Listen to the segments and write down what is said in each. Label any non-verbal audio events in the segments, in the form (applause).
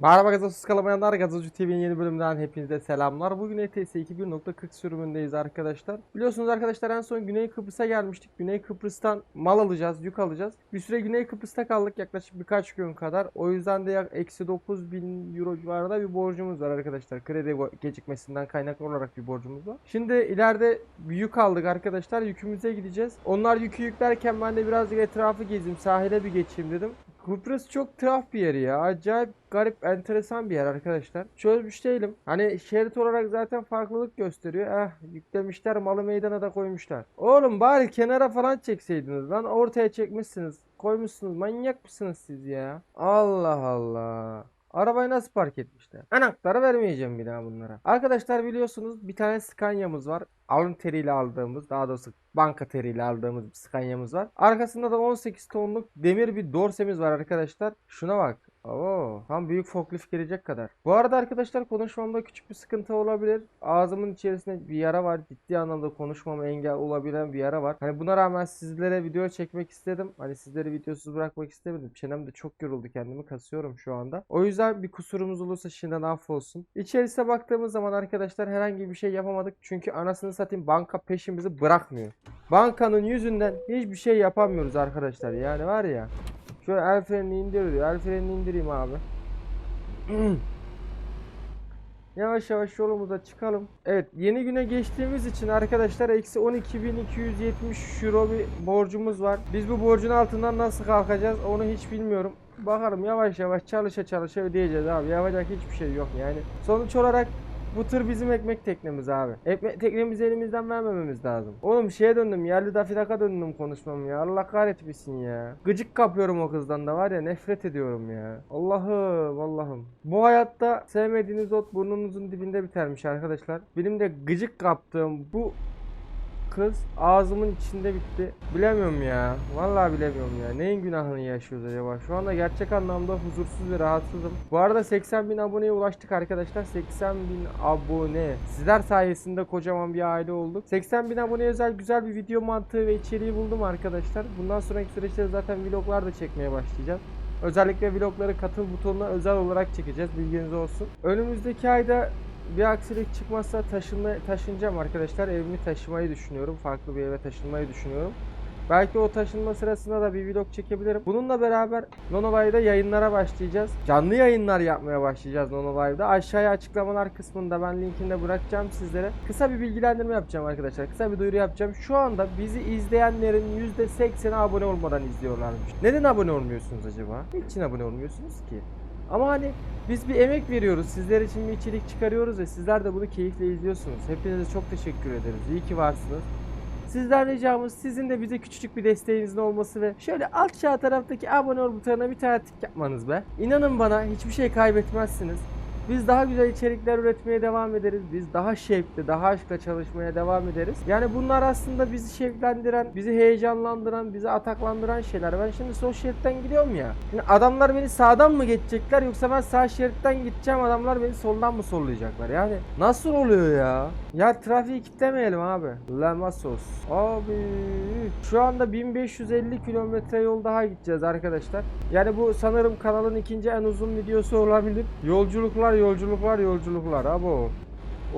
Merhaba gazozsuz kalamayanlar Gazozcu TV'nin yeni bölümünden hepinize selamlar. Bugün ETS 2.1.40 sürümündeyiz arkadaşlar. Biliyorsunuz arkadaşlar en son Güney Kıbrıs'a gelmiştik. Güney Kıbrıs'tan mal alacağız, yük alacağız. Bir süre Güney Kıbrıs'ta kaldık yaklaşık birkaç gün kadar. O yüzden de eksi 9000 euro civarında bir borcumuz var arkadaşlar. Kredi gecikmesinden kaynaklı olarak bir borcumuz var. Şimdi ileride bir yük aldık arkadaşlar. Yükümüze gideceğiz. Onlar yükü yüklerken ben de birazcık etrafı gezeyim, sahile bir geçeyim dedim. Kıbrıs çok tuhaf bir yer ya. Acayip garip, enteresan bir yer arkadaşlar. Çözmüş değilim. Hani şerit olarak zaten farklılık gösteriyor. Eh yüklemişler malı meydana da koymuşlar. Oğlum bari kenara falan çekseydiniz lan. Ortaya çekmişsiniz. Koymuşsunuz. Manyak mısınız siz ya? Allah Allah. Arabayı nasıl park etmişler? Anahtarı vermeyeceğim bir daha bunlara. Arkadaşlar biliyorsunuz bir tane Scania'mız var. Alın teriyle aldığımız daha doğrusu banka teriyle aldığımız bir Scania'mız var. Arkasında da 18 tonluk demir bir dorsemiz var arkadaşlar. Şuna bak. Oo, tam büyük forklift gelecek kadar. Bu arada arkadaşlar konuşmamda küçük bir sıkıntı olabilir. Ağzımın içerisinde bir yara var. Ciddi anlamda konuşmama engel olabilen bir yara var. Hani buna rağmen sizlere video çekmek istedim. Hani sizleri videosuz bırakmak istemedim. Çenem de çok yoruldu. Kendimi kasıyorum şu anda. O yüzden bir kusurumuz olursa şimdiden affolsun. İçerisine baktığımız zaman arkadaşlar herhangi bir şey yapamadık. Çünkü anasını satayım banka peşimizi bırakmıyor. Bankanın yüzünden hiçbir şey yapamıyoruz arkadaşlar. Yani var ya. Şöyle el frenini indir diyor. El frenini indireyim abi. (clears throat) Yavaş yavaş yolumuza çıkalım. Evet yeni güne geçtiğimiz için arkadaşlar eksi 12.270 euro bir borcumuz var. Biz bu borcun altından nasıl kalkacağız onu hiç bilmiyorum. Bakalım yavaş yavaş çalışa çalışa ödeyeceğiz abi. Yapacak hiçbir şey yok yani. Sonuç olarak bu tır bizim ekmek teknemiz abi. Ekmek teknemizi elimizden vermememiz lazım. Oğlum şeye döndüm yerli dafidaka döndüm konuşmam ya. Allah kahretmesin ya. Gıcık kapıyorum o kızdan da var ya nefret ediyorum ya. Allah'ım Allah'ım. Bu hayatta sevmediğiniz ot burnunuzun dibinde bitermiş arkadaşlar. Benim de gıcık kaptığım bu kız ağzımın içinde bitti. Bilemiyorum ya. Vallahi bilemiyorum ya. Neyin günahını yaşıyoruz acaba? Şu anda gerçek anlamda huzursuz ve rahatsızım. Bu arada 80 bin aboneye ulaştık arkadaşlar. 80 bin abone. Sizler sayesinde kocaman bir aile olduk. 80 bin aboneye özel güzel bir video mantığı ve içeriği buldum arkadaşlar. Bundan sonraki süreçte zaten vloglar da çekmeye başlayacağım. Özellikle vlogları katıl butonuna özel olarak çekeceğiz. Bilginiz olsun. Önümüzdeki ayda bir aksilik çıkmazsa taşınma, taşınacağım arkadaşlar. Evimi taşımayı düşünüyorum. Farklı bir eve taşınmayı düşünüyorum. Belki o taşınma sırasında da bir vlog çekebilirim. Bununla beraber Nonolive'da yayınlara başlayacağız. Canlı yayınlar yapmaya başlayacağız Nonolive'da. Aşağıya açıklamalar kısmında ben linkini de bırakacağım sizlere. Kısa bir bilgilendirme yapacağım arkadaşlar. Kısa bir duyuru yapacağım. Şu anda bizi izleyenlerin %80'i abone olmadan izliyorlarmış. Neden abone olmuyorsunuz acaba? Niçin abone olmuyorsunuz ki? Ama hani biz bir emek veriyoruz. Sizler için bir içerik çıkarıyoruz ve sizler de bunu keyifle izliyorsunuz. Hepinize çok teşekkür ederiz. İyi ki varsınız. Sizden ricamız sizin de bize küçücük bir desteğinizin olması ve şöyle alt sağ taraftaki abone ol butonuna bir tane tık yapmanız be. İnanın bana hiçbir şey kaybetmezsiniz. Biz daha güzel içerikler üretmeye devam ederiz. Biz daha şevkli, daha aşkla çalışmaya devam ederiz. Yani bunlar aslında bizi şevklendiren, bizi heyecanlandıran, bizi ataklandıran şeyler. Ben şimdi sol şeritten gidiyorum ya. Şimdi adamlar beni sağdan mı geçecekler yoksa ben sağ şeritten gideceğim adamlar beni soldan mı sollayacaklar? Yani nasıl oluyor ya? Ya trafiği kitlemeyelim abi. Lamasos. Abi şu anda 1550 kilometre yol daha gideceğiz arkadaşlar. Yani bu sanırım kanalın ikinci en uzun videosu olabilir. Yolculuklar yolculuklar yolculuklar abo.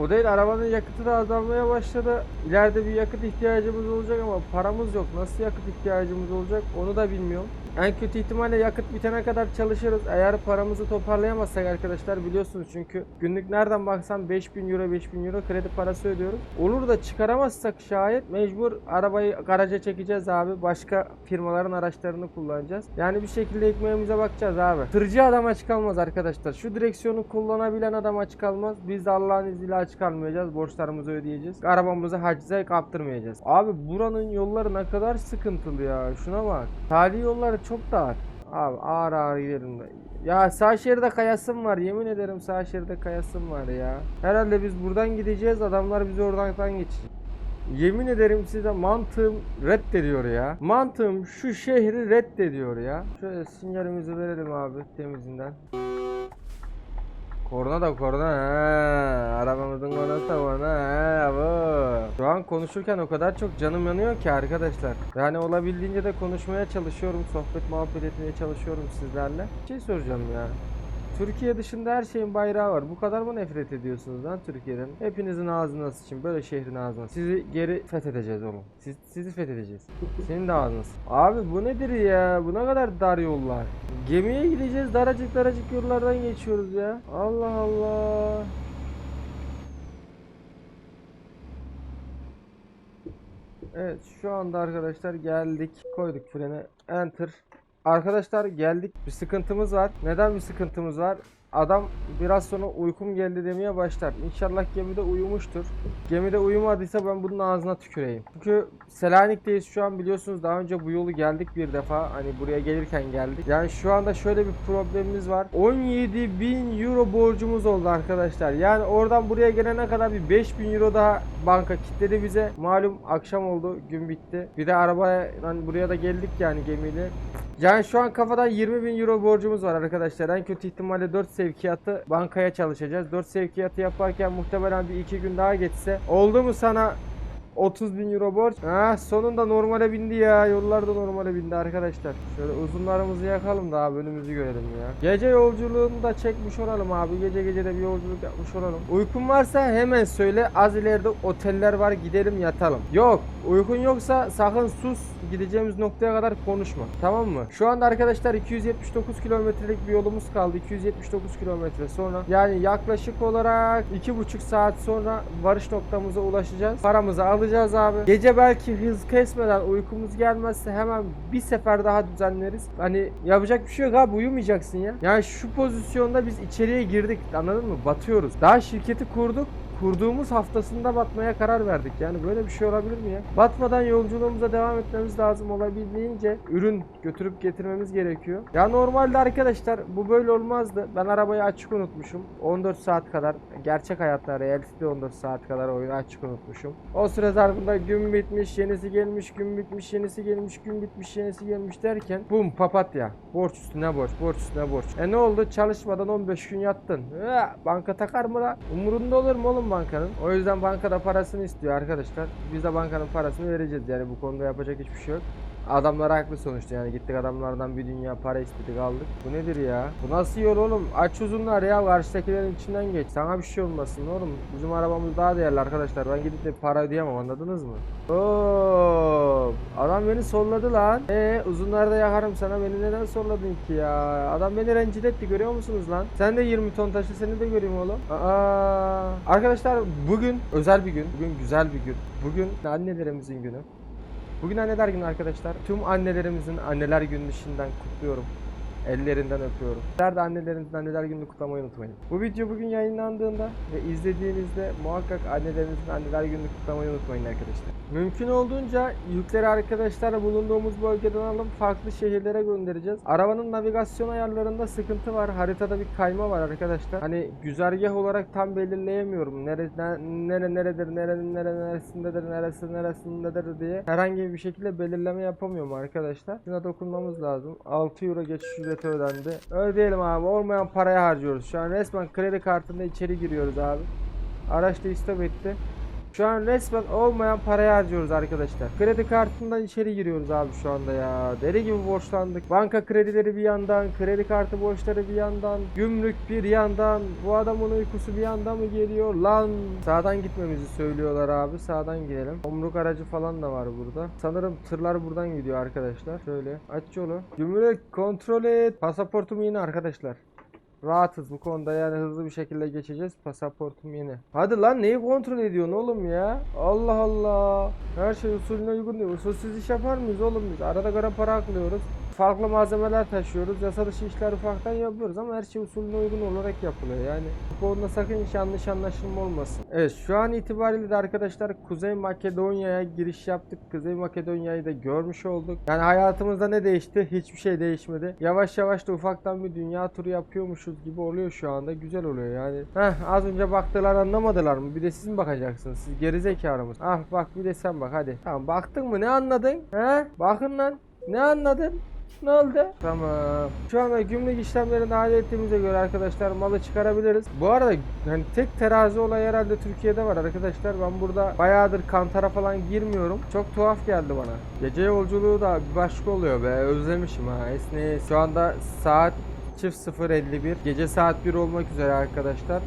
O değil arabanın yakıtı da azalmaya başladı. İleride bir yakıt ihtiyacımız olacak ama paramız yok. Nasıl yakıt ihtiyacımız olacak onu da bilmiyorum. En kötü ihtimalle yakıt bitene kadar çalışırız. Eğer paramızı toparlayamazsak arkadaşlar biliyorsunuz çünkü günlük nereden baksan 5000 euro 5000 euro kredi parası ödüyoruz. Olur da çıkaramazsak şayet mecbur arabayı garaja çekeceğiz abi. Başka firmaların araçlarını kullanacağız. Yani bir şekilde ekmeğimize bakacağız abi. Tırcı adam aç kalmaz arkadaşlar. Şu direksiyonu kullanabilen adam aç kalmaz. Biz de Allah'ın izniyle aç kalmayacağız. Borçlarımızı ödeyeceğiz. Arabamızı hacize kaptırmayacağız. Abi buranın yolları ne kadar sıkıntılı ya. Şuna bak. Tali yolları çok dar. Abi ağır ağır gidelim. Ya sağ şeride kayasım var. Yemin ederim sağ şeride kayasım var ya. Herhalde biz buradan gideceğiz. Adamlar bizi oradan geçecek. Yemin ederim size mantığım reddediyor ya. Mantığım şu şehri reddediyor ya. Şöyle sinyalimizi verelim abi temizinden. Korna da korna ha. Arabamızın kornası da korna ha. Bu. Şu an konuşurken o kadar çok canım yanıyor ki arkadaşlar. Yani olabildiğince de konuşmaya çalışıyorum. Sohbet muhabbet etmeye çalışıyorum sizlerle. Bir şey soracağım ya. Türkiye dışında her şeyin bayrağı var. Bu kadar mı nefret ediyorsunuz lan Türkiye'den? Hepinizin ağzına sıçın. Böyle şehrin ağzına. Sizi geri fethedeceğiz oğlum. Siz, sizi fethedeceğiz. Senin de ağzına. Abi bu nedir ya? Bu ne kadar dar yollar. Gemiye gideceğiz. Daracık daracık yollardan geçiyoruz ya. Allah Allah. Evet şu anda arkadaşlar geldik. Koyduk frene. Enter. Arkadaşlar geldik. Bir sıkıntımız var. Neden bir sıkıntımız var? Adam biraz sonra uykum geldi demeye başlar. İnşallah gemide uyumuştur. Gemide uyumadıysa ben bunun ağzına tüküreyim. Çünkü Selanik'teyiz şu an biliyorsunuz daha önce bu yolu geldik bir defa. Hani buraya gelirken geldik. Yani şu anda şöyle bir problemimiz var. 17 bin euro borcumuz oldu arkadaşlar. Yani oradan buraya gelene kadar bir 5 bin euro daha banka kilitledi bize. Malum akşam oldu gün bitti. Bir de arabaya hani buraya da geldik yani gemiyle. Yani şu an kafadan 20 bin euro borcumuz var arkadaşlar. En kötü ihtimalle 4 sevkiyatı bankaya çalışacağız. 4 sevkiyatı yaparken muhtemelen bir 2 gün daha geçse. Oldu mu sana 30 bin euro borç? Ha sonunda normale bindi ya. Yollar da normale bindi arkadaşlar. Şöyle uzunlarımızı yakalım da abi önümüzü görelim ya. Gece yolculuğunu da çekmiş olalım abi. Gece gece de bir yolculuk yapmış olalım. Uykun varsa hemen söyle. Az ileride oteller var gidelim yatalım. Yok uykun yoksa sakın sus. Gideceğimiz noktaya kadar konuşma. Tamam mı? Şu anda arkadaşlar 279 kilometrelik bir yolumuz kaldı. 279 kilometre sonra. Yani yaklaşık olarak 2,5 saat sonra varış noktamıza ulaşacağız. Paramızı alacağız abi. Gece belki hız kesmeden uykumuz gelmezse hemen bir sefer daha düzenleriz. Hani yapacak bir şey yok abi uyumayacaksın ya. Yani şu pozisyonda biz içeriye girdik anladın mı? Batıyoruz. Daha şirketi kurduk kurduğumuz haftasında batmaya karar verdik. Yani böyle bir şey olabilir mi ya? Batmadan yolculuğumuza devam etmemiz lazım olabildiğince ürün götürüp getirmemiz gerekiyor. Ya normalde arkadaşlar bu böyle olmazdı. Ben arabayı açık unutmuşum. 14 saat kadar gerçek hayatta realitede 14 saat kadar oyunu açık unutmuşum. O süre zarfında gün bitmiş, yenisi gelmiş, gün bitmiş, yenisi gelmiş, gün bitmiş, yenisi gelmiş derken bum papatya. Borç üstüne borç, borç üstüne borç. E ne oldu? Çalışmadan 15 gün yattın. Ya, banka takar mı la? Umurunda olur mu oğlum bankanın? O yüzden bankada parasını istiyor arkadaşlar. Biz de bankanın parasını vereceğiz yani bu konuda yapacak hiçbir şey yok. Adamlar haklı sonuçta yani gittik adamlardan bir dünya para istedik aldık. Bu nedir ya? Bu nasıl yol oğlum? Aç uzunlar ya karşıdakilerin içinden geç. Sana bir şey olmasın oğlum. Bizim arabamız daha değerli arkadaşlar. Ben gidip de para ödeyemem anladınız mı? Oo, adam beni solladı lan. Ee uzunlarda yakarım sana beni neden solladın ki ya? Adam beni rencide etti görüyor musunuz lan? Sen de 20 ton taşı seni de göreyim oğlum. Aa, arkadaşlar bugün özel bir gün. Bugün güzel bir gün. Bugün annelerimizin günü. Bugün anneler günü arkadaşlar. Tüm annelerimizin anneler gününü şimdiden kutluyorum. Ellerinden öpüyorum. Sizler de annelerinizin anneler gününü kutlamayı unutmayın. Bu video bugün yayınlandığında ve izlediğinizde muhakkak annelerinizin anneler gününü kutlamayı unutmayın arkadaşlar. Mümkün olduğunca yükleri arkadaşlar bulunduğumuz bölgeden alıp farklı şehirlere göndereceğiz. Arabanın navigasyon ayarlarında sıkıntı var. Haritada bir kayma var arkadaşlar. Hani güzergah olarak tam belirleyemiyorum. Nere, ne- nere neredir, nerenin nere neresindedir, neresi neresindedir diye herhangi bir şekilde belirleme yapamıyorum arkadaşlar. Şuna dokunmamız lazım. 6 euro geçiş ücreti ödendi. Ödeyelim abi. Olmayan paraya harcıyoruz. Şu an resmen kredi kartında içeri giriyoruz abi. Araç da istop. Şu an resmen olmayan parayı harcıyoruz arkadaşlar. Kredi kartından içeri giriyoruz abi şu anda ya. Deli gibi borçlandık. Banka kredileri bir yandan, kredi kartı borçları bir yandan, gümrük bir yandan. Bu adamın uykusu bir yandan mı geliyor lan? Sağdan gitmemizi söylüyorlar abi. Sağdan gidelim. Omruk aracı falan da var burada. Sanırım tırlar buradan gidiyor arkadaşlar. Şöyle aç yolu. Gümrük kontrol et. Pasaportum yine arkadaşlar. Rahatız bu konuda yani hızlı bir şekilde geçeceğiz. Pasaportum yeni. Hadi lan neyi kontrol ediyorsun oğlum ya? Allah Allah. Her şey usulüne uygun değil. Usulsüz iş yapar mıyız oğlum biz? Arada gara para aklıyoruz. Farklı malzemeler taşıyoruz. Yasa dışı işler ufaktan yapıyoruz ama her şey usulüne uygun olarak yapılıyor. Yani bu konuda sakın hiç yanlış anlaşılma olmasın. Evet şu an itibariyle de arkadaşlar Kuzey Makedonya'ya giriş yaptık. Kuzey Makedonya'yı da görmüş olduk. Yani hayatımızda ne değişti? Hiçbir şey değişmedi. Yavaş yavaş da ufaktan bir dünya turu yapıyormuşuz gibi oluyor şu anda. Güzel oluyor yani. Heh az önce baktılar anlamadılar mı? Bir de siz mi bakacaksınız? Siz gerizekalı mısınız? Ah bak bir de sen bak hadi. Tamam baktın mı? Ne anladın? He? Bakın lan. Ne anladın? Ne oldu? Tamam. Şu anda gümrük işlemlerini hallettiğimize göre arkadaşlar malı çıkarabiliriz. Bu arada hani tek terazi olay herhalde Türkiye'de var arkadaşlar. Ben burada bayağıdır kantara falan girmiyorum. Çok tuhaf geldi bana. Gece yolculuğu da başka oluyor be. Özlemişim ha. Esneyiz. Şu anda saat çift 051 gece saat 1 olmak üzere arkadaşlar.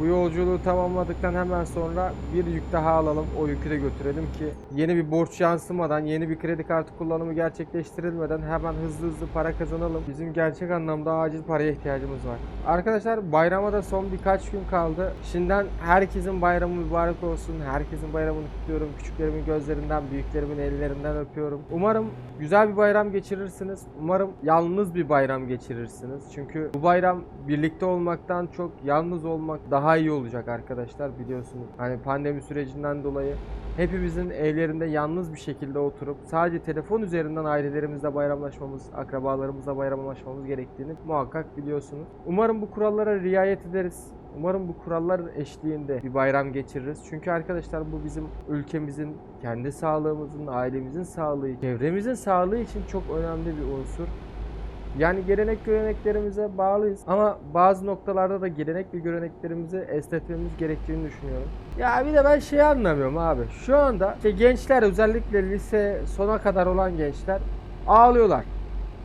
Bu yolculuğu tamamladıktan hemen sonra bir yük daha alalım. O yükü de götürelim ki yeni bir borç yansımadan, yeni bir kredi kartı kullanımı gerçekleştirilmeden hemen hızlı hızlı para kazanalım. Bizim gerçek anlamda acil paraya ihtiyacımız var. Arkadaşlar bayrama da son birkaç gün kaldı. Şimdiden herkesin bayramı mübarek olsun. Herkesin bayramını kutluyorum. Küçüklerimin gözlerinden, büyüklerimin ellerinden öpüyorum. Umarım güzel bir bayram geçirirsiniz. Umarım yalnız bir bayram geçirirsiniz. Çünkü bu bayram birlikte olmaktan çok yalnız olmak daha iyi olacak arkadaşlar biliyorsunuz. Hani pandemi sürecinden dolayı hepimizin evlerinde yalnız bir şekilde oturup sadece telefon üzerinden ailelerimizle bayramlaşmamız, akrabalarımızla bayramlaşmamız gerektiğini muhakkak biliyorsunuz. Umarım bu kurallara riayet ederiz. Umarım bu kurallar eşliğinde bir bayram geçiririz. Çünkü arkadaşlar bu bizim ülkemizin, kendi sağlığımızın, ailemizin sağlığı, çevremizin sağlığı için çok önemli bir unsur. Yani gelenek göreneklerimize bağlıyız ama bazı noktalarda da gelenek ve göreneklerimizi esnetmemiz gerektiğini düşünüyorum. Ya bir de ben şeyi anlamıyorum abi. Şu anda işte gençler özellikle lise sona kadar olan gençler ağlıyorlar.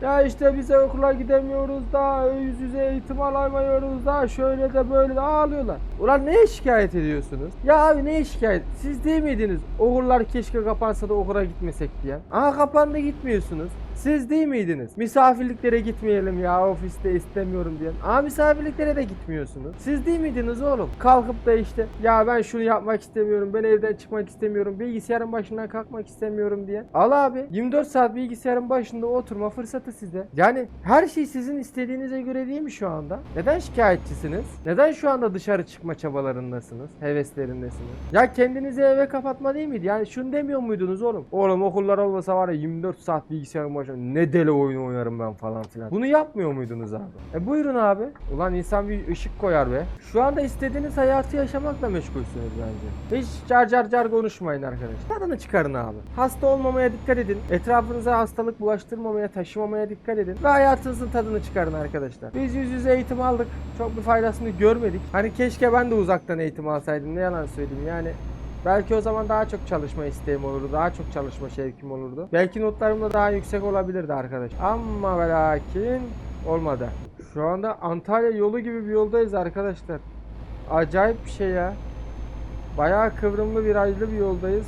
Ya işte bize okula gidemiyoruz da yüz yüze eğitim alamıyoruz da şöyle de böyle de ağlıyorlar. Ulan neye şikayet ediyorsunuz? Ya abi neye şikayet? Siz değil miydiniz? Okullar keşke kapansa da okula gitmesek diyen. Aha kapandı gitmiyorsunuz. Siz değil miydiniz? Misafirliklere gitmeyelim ya ofiste istemiyorum diyen. Aa misafirliklere de gitmiyorsunuz. Siz değil miydiniz oğlum? Kalkıp da işte ya ben şunu yapmak istemiyorum. Ben evden çıkmak istemiyorum. Bilgisayarın başından kalkmak istemiyorum diyen. Al abi 24 saat bilgisayarın başında oturma fırsatı sizde. Yani her şey sizin istediğinize göre değil mi şu anda? Neden şikayetçisiniz? Neden şu anda dışarı çıkma çabalarındasınız? Heveslerindesiniz? Ya kendinizi eve kapatma değil miydi? Yani şunu demiyor muydunuz oğlum? Oğlum okullar olmasa var ya 24 saat bilgisayarın başında ne deli oyun oynarım ben falan filan. Bunu yapmıyor muydunuz abi? E buyurun abi. Ulan insan bir ışık koyar be. Şu anda istediğiniz hayatı yaşamakla meşgulsünüz bence. Hiç car car car konuşmayın arkadaşlar. Tadını çıkarın abi. Hasta olmamaya dikkat edin. Etrafınıza hastalık bulaştırmamaya, taşımamaya dikkat edin. Ve hayatınızın tadını çıkarın arkadaşlar. Biz yüz yüze eğitim aldık. Çok bir faydasını görmedik. Hani keşke ben de uzaktan eğitim alsaydım. Ne yalan söyleyeyim yani. Belki o zaman daha çok çalışma isteğim olurdu. Daha çok çalışma şevkim olurdu. Belki notlarım da daha yüksek olabilirdi arkadaş. Ama ve lakin olmadı. Şu anda Antalya yolu gibi bir yoldayız arkadaşlar. Acayip bir şey ya. Bayağı kıvrımlı virajlı bir yoldayız.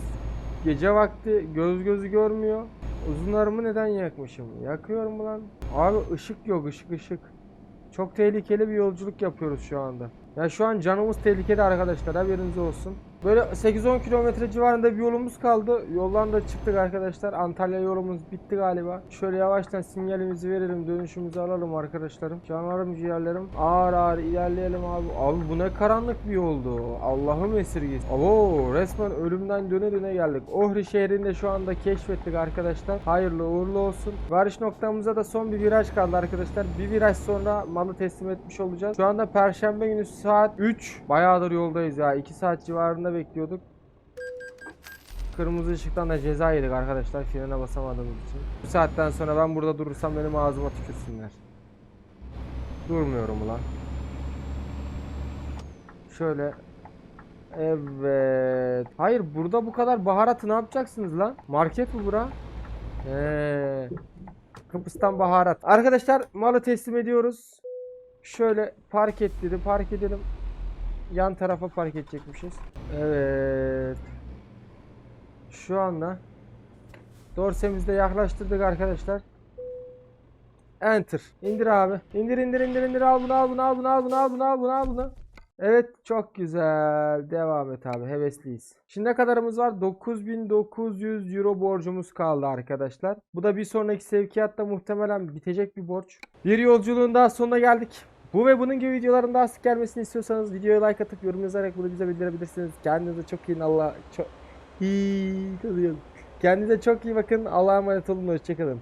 Gece vakti göz gözü görmüyor. Uzunlarımı neden yakmışım? Yakıyorum lan. Abi ışık yok ışık ışık. Çok tehlikeli bir yolculuk yapıyoruz şu anda. Ya şu an canımız tehlikede arkadaşlar haberiniz olsun. Böyle 8-10 kilometre civarında bir yolumuz kaldı. Yoldan da çıktık arkadaşlar. Antalya yolumuz bitti galiba. Şöyle yavaştan sinyalimizi verelim. Dönüşümüzü alalım arkadaşlarım. Canlarım ciğerlerim. Ağır ağır ilerleyelim abi. Abi bu ne karanlık bir yoldu. Allah'ım esirgesin. Abo resmen ölümden döne döne geldik. Ohri şehrinde şu anda keşfettik arkadaşlar. Hayırlı uğurlu olsun. Varış noktamıza da son bir viraj kaldı arkadaşlar. Bir viraj sonra malı teslim etmiş olacağız. Şu anda perşembe günü saat 3. Bayağıdır yoldayız ya. 2 saat civarında bekliyorduk. Kırmızı ışıktan da ceza yedik arkadaşlar frene basamadığımız için. Bu saatten sonra ben burada durursam benim ağzıma tükürsünler. Durmuyorum ulan. Şöyle. Evet. Hayır burada bu kadar baharatı ne yapacaksınız lan? Market mi bura? Eee. Kıbrıs'tan baharat. Arkadaşlar malı teslim ediyoruz. Şöyle park et. Park edelim. Yan tarafa park edecekmişiz. Evet. Şu anda dorsemizde yaklaştırdık arkadaşlar. Enter. İndir abi. İndir indir indir indir al bunu al bunu al bunu al bunu al bunu al bunu al bunu. Evet çok güzel. Devam et abi. Hevesliyiz. Şimdi ne kadarımız var? 9900 euro borcumuz kaldı arkadaşlar. Bu da bir sonraki sevkiyatta muhtemelen bitecek bir borç. Bir yolculuğun daha sonuna geldik. Bu ve bunun gibi videoların daha sık gelmesini istiyorsanız videoya like atıp yorum yazarak bunu bize bildirebilirsiniz. Kendinize çok iyi Allah çok iyi. (laughs) Kendinize çok iyi bakın. Allah'a emanet olun. Hoşçakalın.